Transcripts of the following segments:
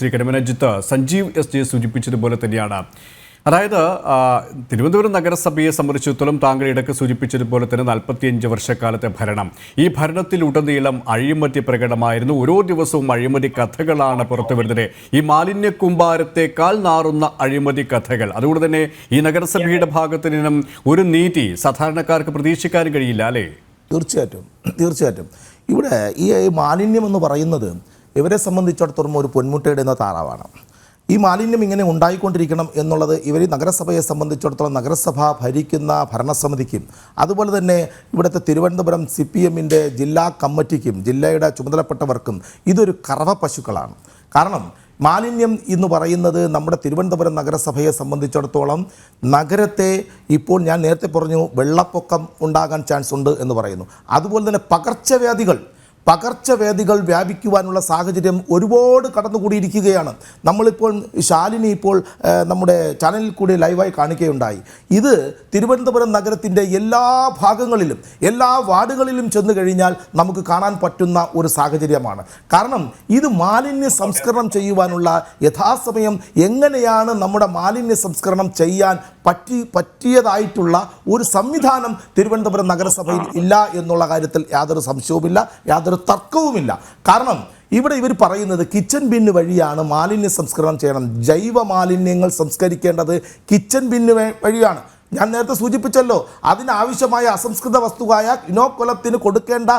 ശ്രീ കടമനജിത്ത് Sanjeev S J സൂചിപ്പിച്ചതുപോലെ തന്നെയാണ്. അതായത് തിരുവനന്തപുരം നഗരസഭയെ സംബന്ധിച്ചിടത്തോളം താങ്കൾ ഇടയ്ക്ക് സൂചിപ്പിച്ചതുപോലെ തന്നെ നാൽപ്പത്തിയഞ്ച് വർഷക്കാലത്തെ ഭരണം. ഈ ഭരണത്തിൽ ഉടനീളം അഴിമതി പ്രകടമായിരുന്നു. ഓരോ ദിവസവും അഴിമതി കഥകളാണ് പുറത്തു വരുന്നത്. ഈ മാലിന്യ കുമ്പാരത്തെക്കാൾ നാറുന്ന അഴിമതി കഥകൾ. അതുകൊണ്ട് തന്നെ ഈ നഗരസഭയുടെ ഭാഗത്തു നിന്നും ഒരു നീതി സാധാരണക്കാർക്ക് പ്രതീക്ഷിക്കാൻ കഴിയില്ല അല്ലേ? തീർച്ചയായിട്ടും. തീർച്ചയായിട്ടും. ഇവിടെ ഈ മാലിന്യം എന്ന് പറയുന്നത് ഇവരെ സംബന്ധിച്ചിടത്തോളം ഒരു പൊന്മുട്ടയുടെ എന്ന താറാവാണ്. ഈ മാലിന്യം ഇങ്ങനെ ഉണ്ടായിക്കൊണ്ടിരിക്കണം എന്നുള്ളത് ഇവർ നഗരസഭയെ സംബന്ധിച്ചിടത്തോളം നഗരസഭ ഭരിക്കുന്ന ഭരണസമിതിക്കും അതുപോലെ തന്നെ ഇവിടുത്തെ തിരുവനന്തപുരം സി പി എമ്മിന്റെ ജില്ലാ കമ്മിറ്റിക്കും ജില്ലയുടെ ചുമതലപ്പെട്ടവർക്കും ഇതൊരു കറവ പശുക്കളാണ്. കാരണം മാലിന്യം എന്ന് പറയുന്നത് നമ്മുടെ തിരുവനന്തപുരം നഗരസഭയെ സംബന്ധിച്ചിടത്തോളം നഗരത്തെ ഇപ്പോൾ ഞാൻ നേരത്തെ പറഞ്ഞു വെള്ളപ്പൊക്കം ഉണ്ടാകാൻ ചാൻസ് ഉണ്ട് എന്ന് പറയുന്നു. അതുപോലെ തന്നെ പകർച്ചവ്യാധികൾ പകർച്ചവ്യാധികൾ വ്യാപിക്കുവാനുള്ള സാഹചര്യം ഒരുപാട് കടന്നുകൂടിയിരിക്കുകയാണ്. നമ്മളിപ്പോൾ ശാലിനി ഇപ്പോൾ നമ്മുടെ ചാനലിൽ കൂടി ലൈവായി കാണിക്കുകയുണ്ടായി ഇത് തിരുവനന്തപുരം നഗരത്തിന്റെ എല്ലാ ഭാഗങ്ങളിലും എല്ലാ വാർഡുകളിലും ചെന്നു കഴിഞ്ഞാൽ നമുക്ക് കാണാൻ പറ്റുന്ന ഒരു സാഹചര്യമാണ്. കാരണം ഇത് മാലിന്യ സംസ്കരണം ചെയ്യുവാനുള്ള യഥാസമയം എങ്ങനെയാണ് നമ്മുടെ മാലിന്യ സംസ്കരണം ചെയ്യാൻ പറ്റി പറ്റിയതായിട്ടുള്ള ഒരു സംവിധാനം തിരുവനന്തപുരം നഗരസഭയിൽ ഇല്ല എന്നുള്ള കാര്യത്തിൽ യാതൊരു സംശയവുമില്ല. യാതൊരു തർക്കവുമില്ല. കാരണം ഇവിടെ ഇവർ പറയുന്നത് കിച്ചൺ ബിന്ന് വഴിയാണ് മാലിന്യ സംസ്കരണം ചെയ്യണം. ജൈവ മാലിന്യങ്ങൾ സംസ്കരിക്കേണ്ടത് കിച്ചൺ ബിന്ന് വഴിയാണ്. ഞാൻ നേരത്തെ സൂചിപ്പിച്ചല്ലോ അതിനാവശ്യമായ അസംസ്കൃത വസ്തുവായ ഇനോക്കുലത്തിന് കൊടുക്കേണ്ട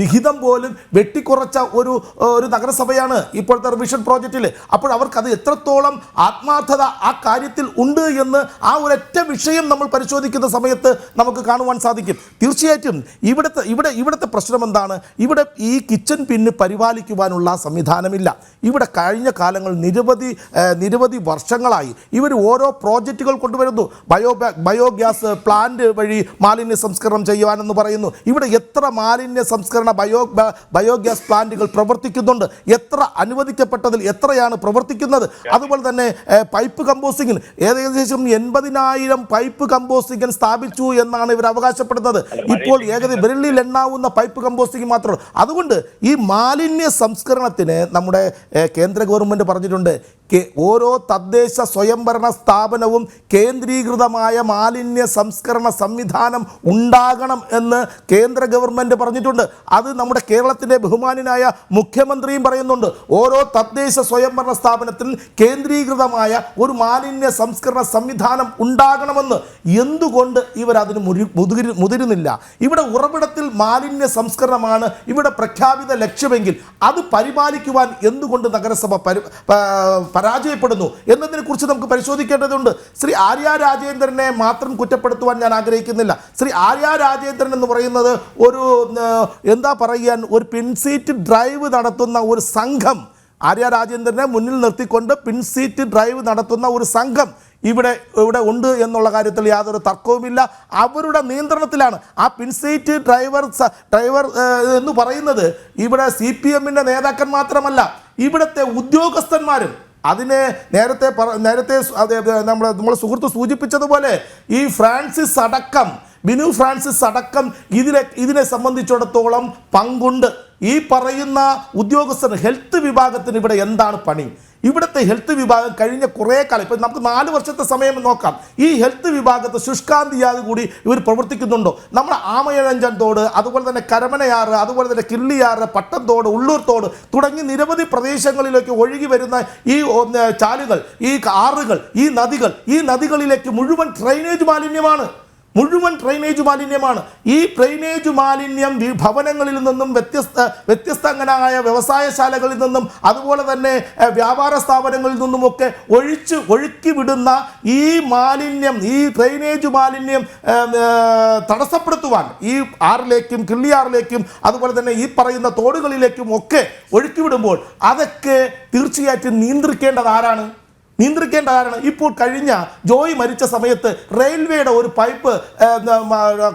വിഹിതം പോലും വെട്ടിക്കുറച്ച ഒരു ഒരു നഗരസഭയാണ് ഇപ്പോഴത്തെ റിവിഷൻ പ്രോജക്റ്റിൽ അപ്പോൾ അവർക്ക് അത് എത്രത്തോളം ആത്മാർത്ഥത ആ കാര്യത്തിൽ ഉണ്ട് എന്ന് ആ ഒരൊറ്റ വിഷയം നമ്മൾ പരിശോധിക്കുന്ന സമയത്ത് നമുക്ക് കാണുവാൻ സാധിക്കും. തീർച്ചയായിട്ടും ഇവിടുത്തെ ഇവിടെ ഇവിടുത്തെ പ്രശ്നം എന്താണ്? ഇവിടെ ഈ കിച്ചൺ പിന്ന് പരിപാലിക്കുവാനുള്ള സംവിധാനമില്ല. ഇവിടെ കഴിഞ്ഞ കാലങ്ങൾ നിരവധി നിരവധി വർഷങ്ങളായി. ഇവർ ഓരോ പ്രോജക്റ്റുകൾ കൊണ്ടുവരുന്നു. ബയോ ബയോഗ്യാസ് പ്ലാന്റ് വഴി മാലിന്യ സംസ്കരണം ചെയ്യുവാനെന്ന് പറയുന്നു. ഇവിടെ എത്ര മാലിന്യ സംസ്കരണ ബയോ ബയോഗ്യാസ് പ്ലാന്റുകൾ പ്രവർത്തിക്കുന്നുണ്ട്? എത്ര അനുവദിക്കപ്പെട്ടതിൽ എത്രയാണ് പ്രവർത്തിക്കുന്നത്? അതുപോലെ തന്നെ പൈപ്പ് കമ്പോസ്റ്റിങ്ങിന് ഏകദേശം എൺപതിനായിരം പൈപ്പ് കമ്പോസ്റ്റിംഗ് സ്ഥാപിച്ചു എന്നാണ് ഇവർ അവകാശപ്പെടുന്നത്. ഇപ്പോൾ ഏകദേശം വിരലിൽ എണ്ണാവുന്ന പൈപ്പ് കമ്പോസ്റ്റിംഗ് മാത്രമേ അതുകൊണ്ട് ഈ മാലിന്യ സംസ്കരണത്തിന് നമ്മുടെ കേന്ദ്ര ഗവൺമെന്റ് പറഞ്ഞിട്ടുണ്ട് ഓരോ തദ്ദേശ സ്വയംഭരണ സ്ഥാപനവും കേന്ദ്രീകൃതമായ മാലിന്യ സംസ്കരണ സംവിധാനം ഉണ്ടാകണം എന്ന് കേന്ദ്ര ഗവൺമെന്റ് പറഞ്ഞിട്ടുണ്ട്. അത് നമ്മുടെ കേരളത്തിന്റെ ബഹുമാനായ മുഖ്യമന്ത്രിയും പറയുന്നുണ്ട്. ഓരോ തദ്ദേശ സ്വയംഭരണ സ്ഥാപനത്തിൽ കേന്ദ്രീകൃതമായ ഒരു മാലിന്യ സംസ്കരണ സംവിധാനം ഉണ്ടാകണമെന്ന് എന്തുകൊണ്ട് ഇവർ അതിന് മുരി മുതിരി മുതിരുന്നില്ല? ഇവിടെ ഉറവിടത്തിൽ മാലിന്യ സംസ്കരണമാണ് ഇവിടെ പ്രഖ്യാപിത ലക്ഷ്യമെങ്കിൽ അത് പരിപാലിക്കുവാൻ എന്തുകൊണ്ട് നഗരസഭ പരി പരാജയപ്പെടുന്നു എന്നതിനെ കുറിച്ച് നമുക്ക് പരിശോധിക്കേണ്ടതുണ്ട്. ശ്രീ ആര്യ രാജേന്ദ്രനെ മാത്രം കുറ്റപ്പെടുത്തുവാൻ ഞാൻ ആഗ്രഹിക്കുന്നില്ല. ശ്രീ ആര്യ രാജേന്ദ്രൻ എന്ന് പറയുന്നത് ഒരു എന്താ പറയാൻ ഒരു പിൻസീറ്റ് ഡ്രൈവ് നടത്തുന്ന ഒരു സംഘം. ആര്യ രാജേന്ദ്രനെ മുന്നിൽ നിർത്തിക്കൊണ്ട് പിൻസീറ്റ് ഡ്രൈവ് നടത്തുന്ന ഒരു സംഘം ഇവിടെ ഇവിടെ ഉണ്ട് എന്നുള്ള കാര്യത്തിൽ യാതൊരു തർക്കവുമില്ല. അവരുടെ നിയന്ത്രണത്തിലാണ് ആ പിൻസീറ്റ് ഡ്രൈവർ ഡ്രൈവർ എന്ന് പറയുന്നത്. ഇവിടെ സി പി എമ്മിന്റെ നേതാക്കൻ മാത്രമല്ല ഇവിടുത്തെ ഉദ്യോഗസ്ഥന്മാരും അതിനെ നേരത്തെ നേരത്തെ നമ്മൾ നമ്മൾ സുഹൃത്ത് സൂചിപ്പിച്ചതുപോലെ ഈ ഫ്രാൻസിസ് അടക്കം ബിനു ഫ്രാൻസിസ് അടക്കം ഇതിനെ ഇതിനെ സംബന്ധിച്ചിടത്തോളം പങ്കുണ്ട്. ഈ പറയുന്ന ഉദ്യോഗസ്ഥർ ഹെൽത്ത് വിഭാഗത്തിന് ഇവിടെ എന്താണ് പണി? ഇവിടുത്തെ ഹെൽത്ത് വിഭാഗം കഴിഞ്ഞ കുറേ കാലം ഇപ്പം നമുക്ക് നാല് വർഷത്തെ സമയം നോക്കാം. ഈ ഹെൽത്ത് വിഭാഗത്ത് ശുഷ്കാന്തിയാതെ കൂടി ഇവർ പ്രവർത്തിക്കുന്നുണ്ടോ? നമ്മുടെ ആമയഴഞ്ചൻ തോട് അതുപോലെ തന്നെ കരമനയാറ് അതുപോലെ തന്നെ കിള്ളിയാറ് പട്ടംതോട് ഉള്ളൂർ തോട് തുടങ്ങി നിരവധി പ്രദേശങ്ങളിലേക്ക് ഒഴുകി വരുന്ന ഈ ചാലുകൾ ഈ ആറുകൾ ഈ നദികൾ ഈ നദികളിലേക്ക് മുഴുവൻ ഡ്രൈനേജ് മാലിന്യമാണ്. മുഴുവൻ ഡ്രൈനേജ് മാലിന്യമാണ്. ഈ ഡ്രൈനേജ് മാലിന്യം ഭവനങ്ങളിൽ നിന്നും വ്യത്യസ്ത വ്യത്യസ്തങ്ങളായ വ്യവസായശാലകളിൽ നിന്നും അതുപോലെ തന്നെ വ്യാപാര സ്ഥാപനങ്ങളിൽ നിന്നുമൊക്കെ ഒഴിച്ച് ഒഴുക്കി വിടുന്ന ഈ മാലിന്യം ഈ ഡ്രൈനേജ് മാലിന്യം തടസ്സപ്പെടുത്തുവാൻ ഈ ആറിലേക്കും കിള്ളിയാറിലേക്കും അതുപോലെ തന്നെ ഈ പറയുന്ന തോടുകളിലേക്കും ഒക്കെ ഒഴുക്കി വിടുമ്പോൾ അതൊക്കെ തീർച്ചയായിട്ടും നിയന്ത്രിക്കേണ്ടത് ആരാണ്? നിയന്ത്രിക്കേണ്ട കാരണം ഇപ്പോൾ കഴിഞ്ഞ ജോയി മരിച്ച സമയത്ത് റെയിൽവേയുടെ ഒരു പൈപ്പ്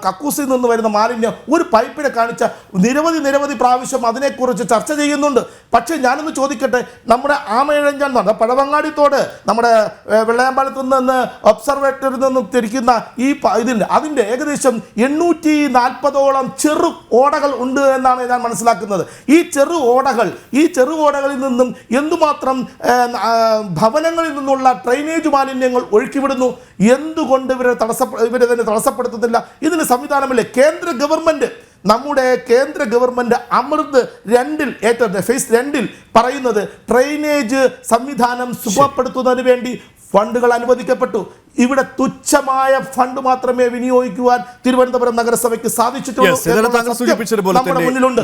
കക്കൂസിൽ നിന്ന് വരുന്ന മാലിന്യം ഒരു പൈപ്പിനെ കാണിച്ച നിരവധി നിരവധി പ്രാവശ്യം അതിനെക്കുറിച്ച് ചർച്ച ചെയ്യുന്നുണ്ട്. പക്ഷേ ഞാനൊന്ന് ചോദിക്കട്ടെ നമ്മുടെ ആമയഴഞ്ചാൻ എന്ന് പറഞ്ഞാൽ പഴവങ്ങാടിത്തോട് നമ്മുടെ വെള്ളയമ്പാലത്ത് നിന്ന് ഒബ്സർവേറ്ററിൽ നിന്ന് തിരിക്കുന്ന ഈ ഇതിന്റെ അതിന്റെ ഏകദേശം എണ്ണൂറ്റി നാൽപ്പതോളം ചെറു ഓടകൾ ഉണ്ട് എന്നാണ് ഞാൻ മനസ്സിലാക്കുന്നത്. ഈ ചെറു ഓടകൾ ഈ ചെറു ഓടകളിൽ നിന്നും എന്തുമാത്രം ഭവനങ്ങളിൽ നിന്നുള്ള ഡ്രൈനേജ് മാലിന്യങ്ങൾ ഒഴുക്കിവിടുന്നു. എന്തുകൊണ്ട് ഇവരെ തടസ്സ ഇവരെ തന്നെ തടസ്സപ്പെടുത്തുന്നില്ല? ഇതിന് സംവിധാനമില്ലേ? കേന്ദ്ര ഗവൺമെന്റ് നമ്മുടെ കേന്ദ്ര ഗവൺമെന്റ് അമൃത് രണ്ടിൽ ഏറ്റവും ഫേസ് രണ്ടിൽ പറയുന്നത് ഡ്രൈനേജ് സംവിധാനം സുഖപ്പെടുത്തുന്നതിന് വേണ്ടി ഫണ്ടുകൾ അനുവദിക്കപ്പെട്ടു. ഇവിടെ തുച്ഛമായ ഫണ്ട് മാത്രമേ വിനിയോഗിക്കുവാൻ തിരുവനന്തപുരം നഗരസഭയ്ക്ക് സാധിച്ചിട്ടുള്ളൂ നമ്മുടെ മുന്നിലുണ്ട്.